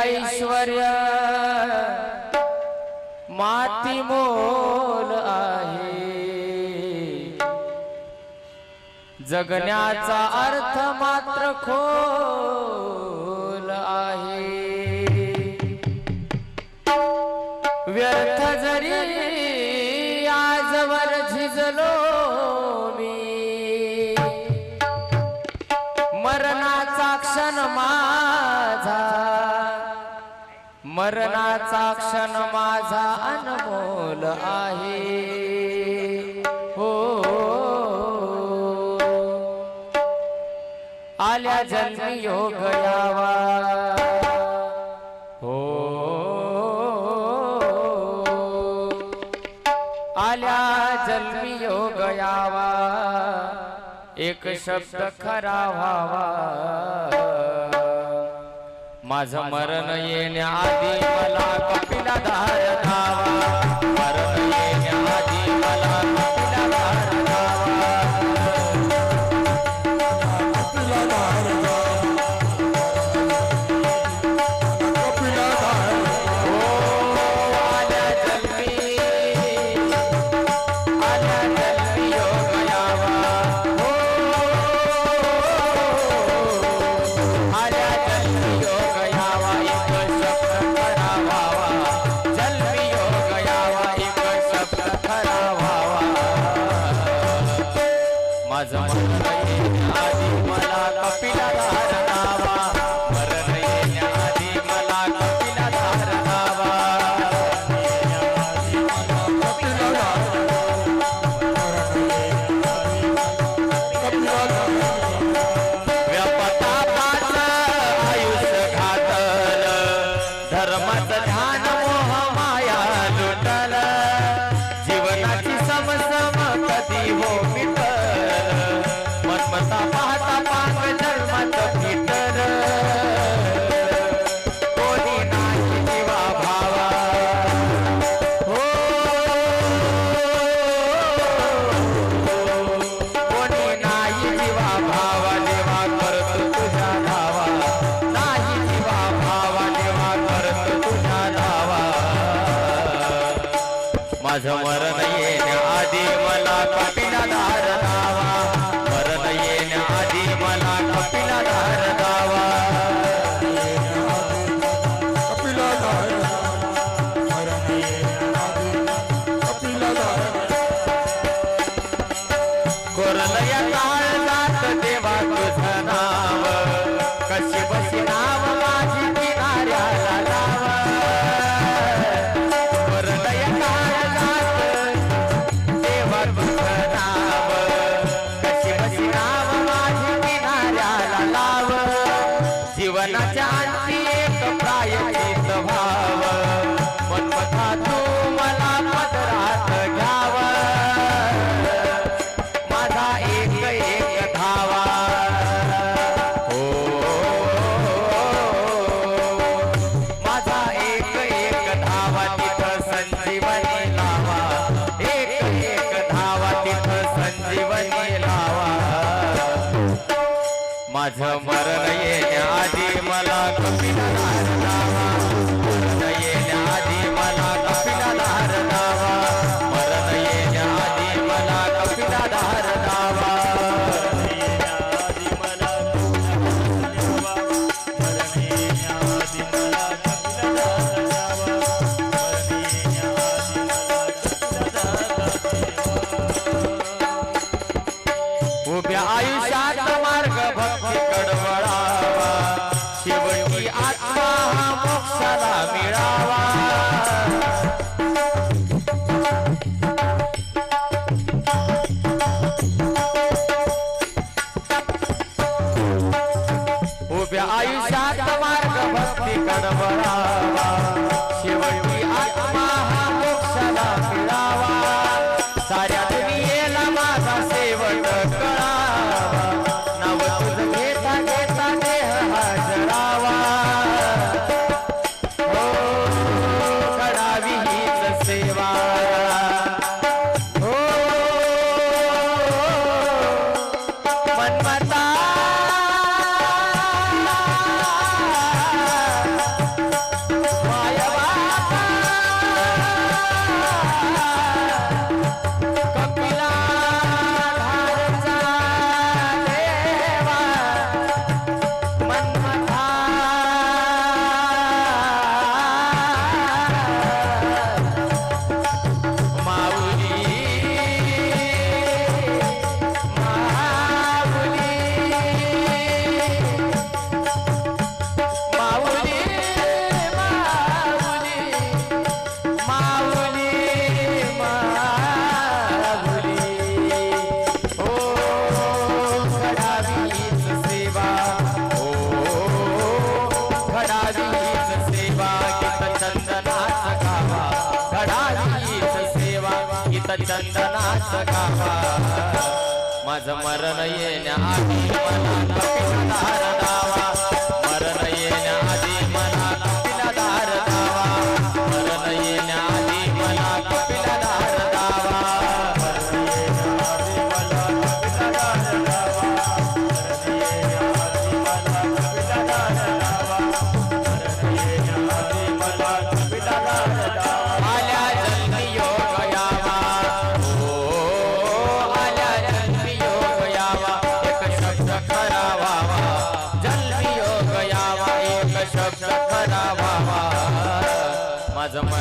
ऐश्वर्या माती मोल आहे. जगण्याचा अर्थ मात्र खोल आहे. व्यर्थ जरी आजवर झिजलो मी मरणा मरणाचा क्षण माझा अनमोल आहे. हो. आल्या जन्मी योग यावा. हो. आल्या जन्मी योग यावा. एक शब्द खरा व्हावा. माझ मरण येण्याआधी मला कपिला धार परमाचं ध्यान मोह माझं मरण येण्या मला कपिला धार दावा. मरण मला कपिला धार दावा. कोरलया काळ जात देवा तुझं नाव. कशी बसणार माझं मरण येण्या Bye. चंदनाचा गावा माझं मरण येण्या आधी मला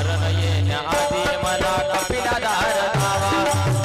शरण येण्या आधी मला कपिला धार धावा.